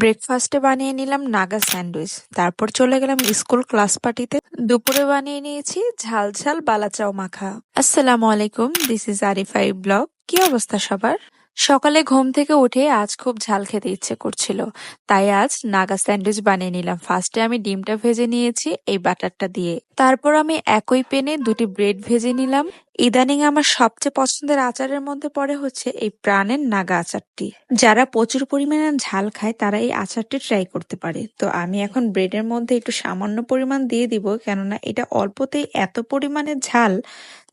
ব্রেকফাস্টে বানিয়ে নিলাম নাগা স্যান্ডউইচ। তারপর চলে গেলাম স্কুল ক্লাস পার্টিতে। দুপুরে বানিয়ে নিয়েছি ঝাল ঝাল বালাচাও মাখা। আসসালামু আলাইকুম দিস ইজ আরিফাই ব্লগ কি অবস্থা সবার? সকালে ঘুম থেকে উঠে আজ খুব ঝাল খেতে ইচ্ছে করছিল। তাই আজ নাগা স্যান্ডউইচ বানিয়ে নিলাম। ফার্স্টে আমি ডিমটা ভেজে নিয়েছি, এই বাটারটা দিয়ে। তারপর আমি একই পেনে দুটি ব্রেড ভেজে নিলাম। ইদানিং আমার সবচেয়ে পছন্দের আচারের মধ্যে পড়ে হচ্ছে এই প্রাণের নাগা আচারটি। যারা প্রচুর পরিমাণে ঝাল খায়, তারা এই আচারটি ট্রাই করতে পারে। তো আমি এখন ব্রেডের মধ্যে একটু সামান্য পরিমাণ দিয়ে দিব, কেননা এটা অল্পতেই এত পরিমাণে ঝাল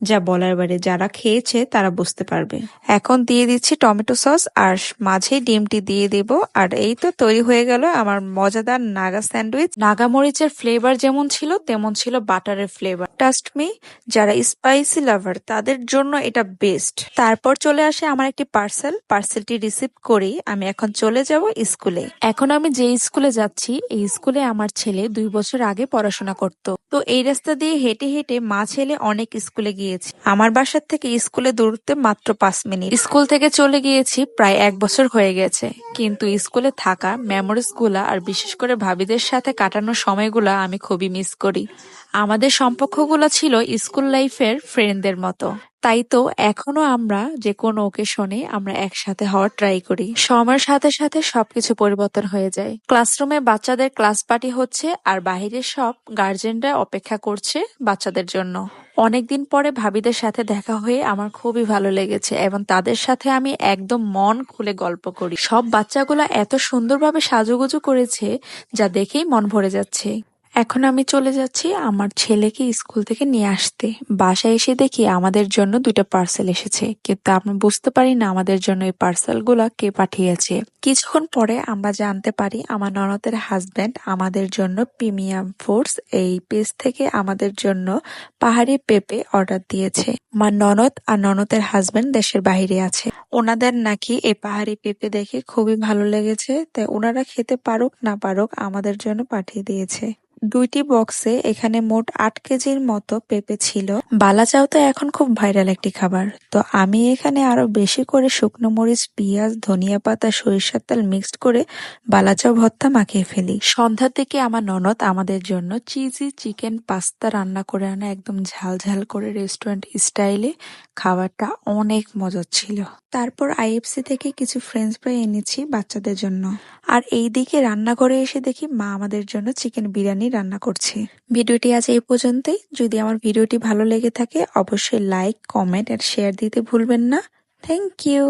যা বলার বাইরে যারা খেয়েছে, তারা বুঝতে পারবে। এখন দিয়ে দিচ্ছি টমেটো সস, আর মাঝে ডিমটি দিয়ে দেব। আর এই তো তৈরি হয়ে গেল আমার মজাদার নাগা স্যান্ডউইচ। নাগা মরিচের ফ্লেভার যেমন ছিল, তেমন ছিল বাটারের ফ্লেভার টাস্ট মি যারা স্পাইসি লাভার তাদের জন্য এটা বেস্ট তারপর চলে আসে আমার একটি পার্সেল পার্সেলটি রিসিভ করেই আমি এখন চলে যাব স্কুলে। এখন আমি যে স্কুলে যাচ্ছি, এই স্কুলে আমার ছেলে দুই বছর আগে পড়াশোনা করত। তো এই রাস্তা দিয়ে হেঁটে হেঁটে মা ছেলে অনেক স্কুলে গিয়েছি। আমার বাসার থেকে স্কুলে দূরত্বে মাত্র পাঁচ মিনিট। স্কুল থেকে চলে গিয়েছি প্রায় এক বছর হয়ে গেছে। কিন্তু স্কুলে থাকা মেমোরিজগুলা আর বিশেষ করে ভাবিদের সাথে কাটানো সময়গুলা আমি খুবই মিস করি। আমাদের সম্পর্কগুলো ছিল স্কুল লাইফের ফ্রেন্ডদের মতো। তাই তো এখনও আমরা যে কোনো ওকেশনে আমরা একসাথে হওয়ার ট্রাই করি। সময়ের সাথে সাথে সবকিছু পরিবর্তন হয়ে যায়। ক্লাসরুমে বাচ্চাদের ক্লাস পার্টি হচ্ছে আর বাহিরের সব গার্জেনরা অপেক্ষা করছে বাচ্চাদের জন্য। অনেকদিন পরে ভাবিদের সাথে দেখা হয়ে আমার খুবই ভালো লেগেছে এবং তাদের সাথে আমি একদম মন খুলে গল্প করি। সব বাচ্চাগুলো এত সুন্দরভাবে সাজুগুজু করেছে, যা দেখেই মন ভরে যাচ্ছে। এখন আমি চলে যাচ্ছি আমার ছেলেকে স্কুল থেকে নিয়ে আসতে। বাসায় এসে দেখি আমাদের জন্য দুটো পার্সেল এসেছে। কিন্তু আমরা বুঝতে পারি না আমাদের জন্য এই পার্সেলগুলা কে পাঠিয়েছে। কিছুক্ষণ পরে আমরা জানতে পারি আমার ননদের হাজবেন্ড আমাদের জন্য প্রিমিয়াম ফোর্স এই পেজ থেকে আমাদের জন্য পাহাড়ি পেঁপে অর্ডার দিয়েছে। আমার ননদ আর ননদের হাজবেন্ড দেশের বাইরে আছে। ওনাদের নাকি এই পাহাড়ি পেঁপে দেখে খুবই ভালো লেগেছে। তাই ওনারা খেতে পারুক না পারুক আমাদের জন্য পাঠিয়ে দিয়েছে। দুইটি বক্সে এখানে মোট আট কেজির মতো পেঁপে ছিল। বালাচাও তো এখন খুব ভাইরাল একটি খাবার। তো আমি এখানে আরও বেশি করে শুকনো মরিচ, পেঁয়াজ, ধনিয়া পাতা, সরিষার তেল মিক্সড করে বালাচাও ভর্তা মাখিয়ে ফেলি। সন্ধ্যার দিকে আমার ননদ আমাদের জন্য চিজি চিকেন পাস্তা রান্না করে আনা একদম ঝাল ঝাল করে রেস্টুরেন্ট স্টাইলে। খাবারটা অনেক মজার ছিল। তারপর আইএফসি থেকে কিছু ফ্রেঞ্চ ফ্রাই এনেছি বাচ্চাদের জন্য। আর এই দিকে রান্নাঘরে এসে দেখি মা আমাদের জন্য চিকেন বিরিয়ানি রান্না করছি। ভিডিওটি আজ এই পর্যন্তই। যদি আমার ভিডিওটি ভালো লেগে থাকে, অবশ্যই লাইক কমেন্ট আর শেয়ার দিতে ভুলবেন না। Thank you